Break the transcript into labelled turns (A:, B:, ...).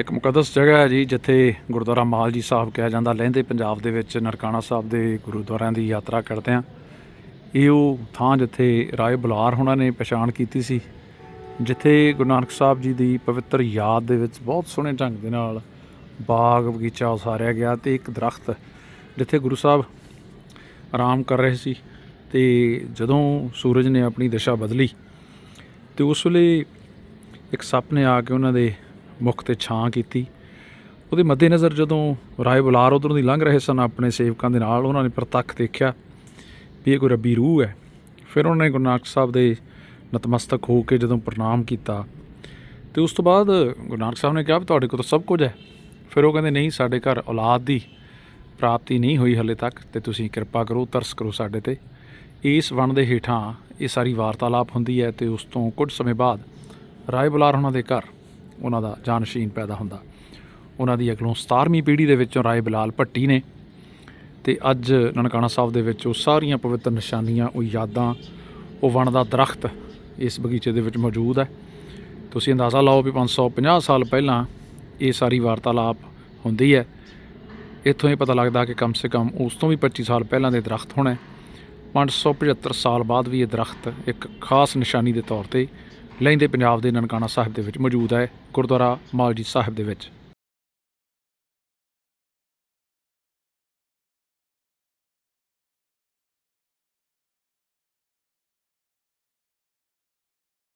A: ਇੱਕ ਮੁਕੱਦਸ ਜਗ੍ਹਾ ਹੈ ਜੀ, ਜਿੱਥੇ ਗੁਰਦੁਆਰਾ ਮਾਲ ਜੀ ਸਾਹਿਬ ਕਿਹਾ ਜਾਂਦਾ, ਲਹਿੰਦੇ ਪੰਜਾਬ ਦੇ ਵਿੱਚ ਨਰਕਾਣਾ ਸਾਹਿਬ ਦੇ ਗੁਰਦੁਆਰਿਆਂ ਦੀ ਯਾਤਰਾ ਕਰਦੇ ਆ ਇਹ ਉਹ ਥਾਂ ਜਿੱਥੇ ਰਾਏ ਬੁਲਾਰ ਹੁਣਾਂ ਨੇ ਪਛਾਣ ਕੀਤੀ ਸੀ, ਜਿੱਥੇ ਗੁਰੂ ਨਾਨਕ ਸਾਹਿਬ ਜੀ ਦੀ ਪਵਿੱਤਰ ਯਾਦ ਦੇ ਵਿੱਚ ਬਹੁਤ ਸੋਹਣੇ ਢੰਗ ਦੇ ਨਾਲ ਬਾਗ ਬਗੀਚਾ ਉਸਾਰਿਆ ਗਿਆ ਤੇ ਇੱਕ ਦਰਖਤ ਜਿੱਥੇ ਗੁਰੂ ਸਾਹਿਬ ਆਰਾਮ ਕਰ ਰਹੇ ਸੀ ਤੇ ਜਦੋਂ ਸੂਰਜ ਨੇ ਆਪਣੀ ਦਿਸ਼ਾ ਬਦਲੀ ਤੇ ਉਸ ਵੇਲੇ ਇੱਕ ਸੱਪ ਨੇ ਆ ਕੇ ਉਹਨਾਂ ਦੇ ਮੁਖ ਤੇ ਛਾਂ ਕੀਤੀ। ਉਹਦੇ ਮੱਦੇਨਜ਼ਰ ਜਦੋਂ ਰਾਏ ਬੁਲਾਰ ਉਧਰੋਂ ਦੀ ਲੰਘ ਰਹੇ ਸਨ, ਆਪਣੇ ਸੇਵਕਾਂ ਦੇ ਨਾਲ ਉਹਨਾਂ ਨੇ ਪ੍ਰਤੱਖ ਦੇਖਿਆ ਵੀ ਇਹ ਕੋਈ ਰੱਬੀ ਰੂਹ ਹੈ। ਫਿਰ ਉਹਨਾਂ ਨੇ ਗੁਰੂ ਨਾਨਕ ਸਾਹਿਬ ਦੇ ਨਤਮਸਤਕ ਹੋ ਕੇ ਜਦੋਂ ਪ੍ਰਣਾਮ ਕੀਤਾ, ਤੇ ਉਸ ਤੋਂ ਬਾਅਦ ਗੁਰੂ ਨਾਨਕ ਸਾਹਿਬ ਨੇ ਕਿਹਾ ਵੀ ਤੁਹਾਡੇ ਕੋਲ ਤਾਂ ਸਭ ਕੁਝ ਹੈ। ਫਿਰ ਉਹ ਕਹਿੰਦੇ, ਨਹੀਂ, ਸਾਡੇ ਘਰ ਔਲਾਦ ਦੀ ਪ੍ਰਾਪਤੀ ਨਹੀਂ ਹੋਈ ਹਲੇ ਤੱਕ, ਤੇ ਤੁਸੀਂ ਕਿਰਪਾ ਕਰੋ, ਤਰਸ ਕਰੋ ਸਾਡੇ ਤੇ। ਇਸ ਵਣ ਦੇ ਹੇਠਾਂ ਇਹ ਸਾਰੀ ਵਾਰਤਾਲਾਪ ਹੁੰਦੀ ਹੈ, ਤੇ ਉਸ ਤੋਂ ਕੁਝ ਸਮੇਂ ਬਾਅਦ ਰਾਏ ਬੁਲਾਰ ਉਹਨਾਂ ਦੇ ਘਰ ਉਹਨਾਂ ਦਾ ਜਾਨਸ਼ੀਨ ਪੈਦਾ ਹੁੰਦਾ। ਉਹਨਾਂ ਦੀ ਅਗਲੋਂ 17ਵੀਂ ਪੀੜ੍ਹੀ ਦੇ ਵਿੱਚੋਂ ਰਾਏ ਬਿਲਾਲ ਭੱਟੀ ਨੇ ਤੇ ਅੱਜ ਨਨਕਾਣਾ ਸਾਹਿਬ ਦੇ ਵਿੱਚ ਉਹ ਸਾਰੀਆਂ ਪਵਿੱਤਰ ਨਿਸ਼ਾਨੀਆਂ, ਉਹ ਯਾਦਾਂ, ਉਹ ਵਣ ਦਾ ਦਰਖਤ ਇਸ ਬਗੀਚੇ ਦੇ ਵਿੱਚ ਮੌਜੂਦ ਹੈ। ਤੁਸੀਂ ਅੰਦਾਜ਼ਾ ਲਾਓ ਵੀ 550 ਸਾਲ ਪਹਿਲਾਂ ਇਹ ਸਾਰੀ ਵਾਰਤਾਲਾਪ ਹੁੰਦੀ ਹੈ। ਇੱਥੋਂ ਇਹ ਪਤਾ ਲੱਗਦਾ ਕਿ ਕਮ ਸੇ ਕਮ ਉਸ ਤੋਂ ਵੀ 25 ਸਾਲ ਪਹਿਲਾਂ ਦੇ ਦਰਖਤ ਹੋਣਾ। 575 ਸਾਲ ਬਾਅਦ ਵੀ ਇਹ ਦਰਖਤ ਇੱਕ ਖਾਸ ਨਿਸ਼ਾਨੀ ਦੇ ਤੌਰ ਤੇ ਲਹਿੰਦੇ ਪੰਜਾਬ ਦੇ ਨਨਕਾਣਾ ਸਾਹਿਬ ਦੇ ਵਿੱਚ ਮੌਜੂਦ ਹੈ ਗੁਰਦੁਆਰਾ ਮਾਲਜੀ ਸਾਹਿਬ ਦੇ ਵਿੱਚ।